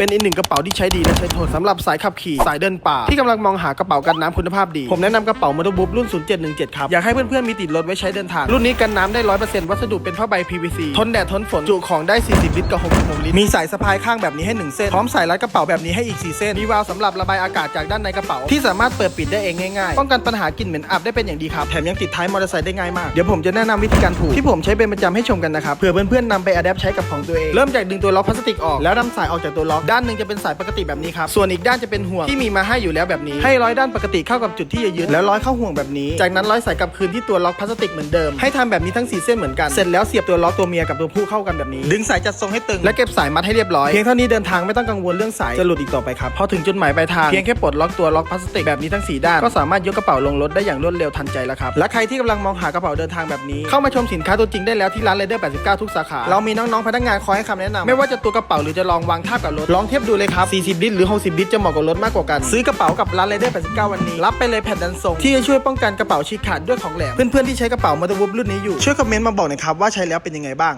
เป็นอีกหนึ่งกระเป๋าที่ใช้ดีและใช้ทนสำหรับสายขับขี่สายเดินป่า ที่กำลังมองหากระเป๋ากันน้ำคุณภาพดี ผมแนะนำกระเป๋ามอเตอร์บุ๊รุ่น 0717 ครับ อยากให้เพื่อนๆมีติดรถไว้ใช้เดินทาง รุ่นนี้กันน้ำได้100%วัสดุเป็นผ้าใบ PVC ทนแดดทนฝนจุของได้ 40 ลิตรกับ66ลิตรมีสายสะพายข้างแบบนี้ให้ 1 เส้นพร้อมสายรัดกระเป๋าแบบนี้ให้อีก 4 เส้นมีวาล์วสำหรับระบายอากาศจากด้านในกระเป๋าที่สามารถเปิดปิดได้เองง่ายๆป้องกันปัญหากลิ่นเหม็นอับได้เป็นอย่างดีครับแถมยังติดท้ายมอเตอร์ไซค์ได้ง่ายมากเดี๋ยวผมจะแนะนำวิธีการผูกที่ผมใช้เป็นประจำให้ชมกันนะครับเผื่อเพื่อนๆนำไปอัดแอปใช้กับของตัวเองเริ่มจากดึงตัวล็อกพลาสติกออกแล้วนำสายออกจากตัวล็อกด้านหนึ่งจะเป็นสายปกติแบบนี้ครับ ส่วนอีกด้านจะเป็นห่วงที่มีมาให้อยู่แล้วแบบนี้ ให้ร้อยด้านปกติเข้ากับจุดที่จะยึดแล้วร้อยเข้าห่วงแบบนี้ จากนั้นร้อยสายกลับคืนที่ตัวล็อกพลาสติกเหมือนเดิม ให้ทำแบบนี้ทั้งสี่เส้นเหมือนกัน เสร็จแล้วเสียบตัวล็อกตัวเมียกับตัวผู้เข้ากันแบบนี้ ดึงสายจัดทรงให้ตึง และเก็บสายมัดให้เรียบร้อย เพียงเท่านี้เดินทางไม่ต้องกังวลเรื่องสายจะหลุดอีกต่อไปครับ พอถึงจุดหมายปลายทาง เพียงแค่ปลดล็อกตัวล็อกพลาสติกแบบนี้ทั้งสี่ด้าน ก็สามารถยกกระเป๋าลงรถได้อย่างรวดเร็วทันใจแล้วครับ และใครที่กำลังมองหากระเป๋าเดินทางแบบนี้ เข้ามาชมสินค้าตัวจริงได้แล้วที่ร้าน Rider 89 ทุกสาขา เรามีน้องๆพนักงานคอยให้คำแนะนำไม่ว่าจะตัวกระเป๋าหรือจะลองวางทาบกับรถลองเทียบดูเลยครับ 40 ลิตรหรือ 60 ลิตรจะเหมาะกับรถมากกว่ากัน ซื้อกระเป๋ากับร้านไรเดอร์89 วันนี้ รับไปเลยแผ่นดันส่งที่จะช่วยป้องกันกระเป๋าฉีกขาดด้วยของแหลม เพื่อนๆที่ใช้กระเป๋ามอเตอร์วูฟรุ่นนี้อยู่ช่วยคอมเมนต์มาบอกหน่อยครับว่าใช้แล้วเป็นยังไงบ้าง